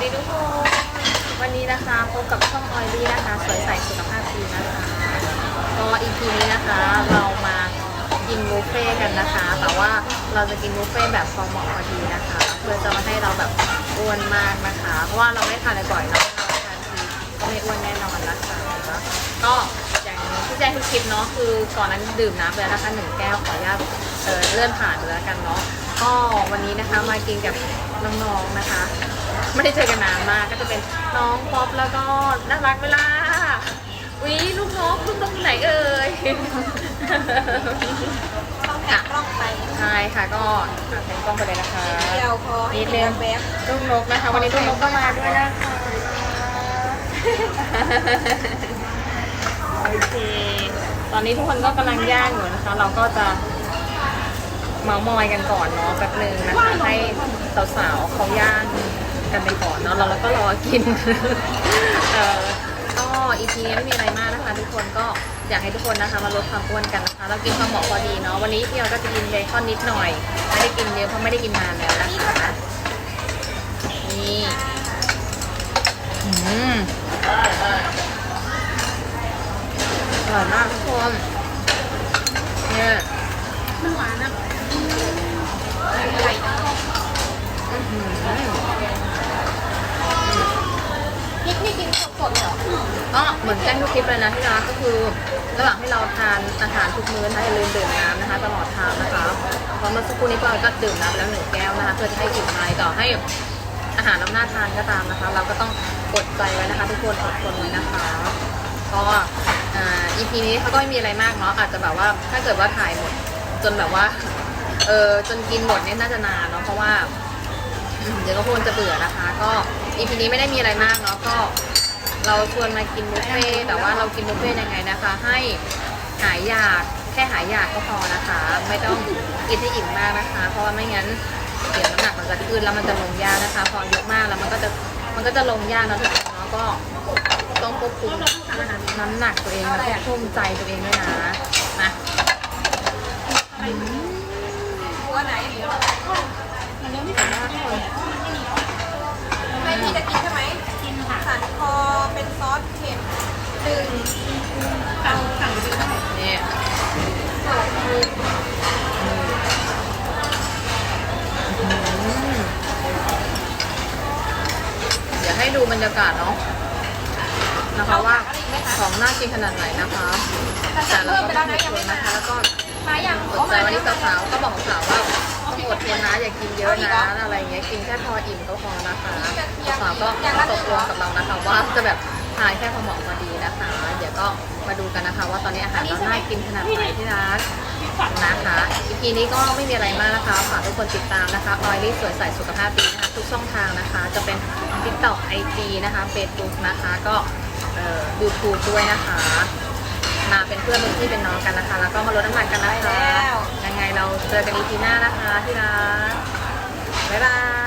ดีทุกคน วันนี้นะคะพบกับช่องออยลี่นะคะ สวยใสสุขภาพดีนะคะ ก็อีพีนี้นะคะเรามากินบุฟเฟ่กันนะคะ แต่ว่าเราจะกินบุฟเฟ่แบบพอเหมาะพอดีนะคะ เพื่อจะมาให้เราแบบอ้วนมากนะคะ เพราะว่าเราไม่ทานอะไรบ่อยเนาะเราทานทีก็ไม่อ้วนแน่นอนนะคะก็อย่างที่แจ้งทุกคลิปเนาะคือก่อนนั้นดื่มน้ำไปแล้วนะคะหนึ่งแก้วขออนุญาตเออเลื่อนผ่านไปแล้วกันเนาะก็วันนี้นะคะมากินกับน้องๆนะคะ ไม่ได้เจอกันนานมากก็จะเป็นน้องป๊อปแล้วก็น่ารักเวลาวิลูกนกลูกนกไหนเอ่ยต้องแอบกล้องไปใช่ค่ะก็อะเป็นกล้องไปเลยนะคะเดียวพอนิดนึงแวบลูกนกนะคะ วันนี้ลูกนกก็มาด้วยนะคะโอเค ตอนนี้ทุกคนก็กำลังย่างอยู่นะคะ เราก็จะเมามอยกันก่อนเนาะแป๊บนึงนะคะให้สาวๆเขาย่าง กันไปก่อนเนาะแล้วเราก็รอกินเออก็อีพีนี้ไม่มีอะไรมากนะคะทุกคนก็อยากให้ทุกคนนะคะมาลดความอ้วนกันนะคะเรากินความเหมาะพอดีเนาะวันนี้พี่ออยก็จะกินเบคอนนิดหน่อย ไม่ได้กินเยอะเพราะไม่ได้กินนานแล้วนะคะนี่อืมอร่อยมากทุกคนเนี่ยมันหวานอะอื้อหือ พริก ดเหรอก็เหมือนแจ้งทุกคลิปเลยนะที่ร้านก็คือ ระหว่างที่เราทานอาหารทุกมื้อนะคะอย่าลืมดื่มน้ำนะคะ ตลอดทางนะคะเพราะเมื่อสักครู่นี้พวกเราก็ดื่มน้ำไปแล้วหนึ่งแก้วนะคะเพื่อจะให้อิ่มอะไรต่อให้อาหารน้ำหน้าทานก็ตามนะคะ เราก็ต้องอดใจไว้นะคะ ทุกคนอดทนไว้นะคะก็อ่า EP นี้เขาก็ไม่มีอะไรมากเนาะอาจจะแบบว่าถ้าเกิดว่าถ่ายหมด จนแบบว่าเออจนกินหมดเนี่ยน่าจะนานเนาะเพราะว่าเดี๋ยวก็ควรจะเบื่อนะคะ ก็อีพีนี้ไม่ได้มีอะไรมากเนาะก็ เราชวนมากินบุฟเฟ่แต่ว่าเรากินบุฟเฟ่ยังไงนะคะ ให้หายอยากแค่หายอยากก็พอนะคะ ไม่ต้องกินให้อิ่มมากนะคะ เพราะว่าไม่งั้นเดี๋ยวน้ำหนักมันจะขึ้นแล้วมันจะลงยากนะคะ พอเยอะมากแล้วมันก็จะมันก็จะลงยากนะทุกคนเนาะก็ต้องควบคุมน้ำหนักตัวเองแล้วก็ทุ่มใจตัวเองด้วยนะมาหัวไหนมันเริ่มถึงหน้าทุกคน ดูบรรยากาศเนาะนะคะว่าของน่ากินขนาดไหนนะคะแต่เราก็ไม่ถูกนะคะแล้วก็มาอย่างอดใจวันนี้สาวๆก็บอกสาวว่าต้องอดทนนะอย่ากินเยอะนะอะไรเงี้ยกินแค่พออิ่มก็พอนะคะสาวก็ตกลงกับเรานะคะ ว่าจะแบบทานแค่พอเหมาะพอดีนะคะ เดี๋ยวก็มาดูกันนะคะ ว่าตอนนี้อาหารเราน่ากินขนาดไหนที่ร้าน นะคะอีพีนี้ก็ไม่มีอะไรมากนะคะฝากทุกคนติดตามนะคะออยลี่สวยใสสุขภาพดีนะคะทุกช่องทางนะคะ จะเป็น TikTok IG นะคะ Facebook นะคะก็เอ่อ YouTube ด้วยนะคะ มาเป็นเพื่อนเป็นพี่เป็นน้องกันนะคะ แล้วก็มาลดน้ำหนักกันนะคะยังไงเราเจอกันอีพีหน้านะคะที่ร้านบ๊ายบาย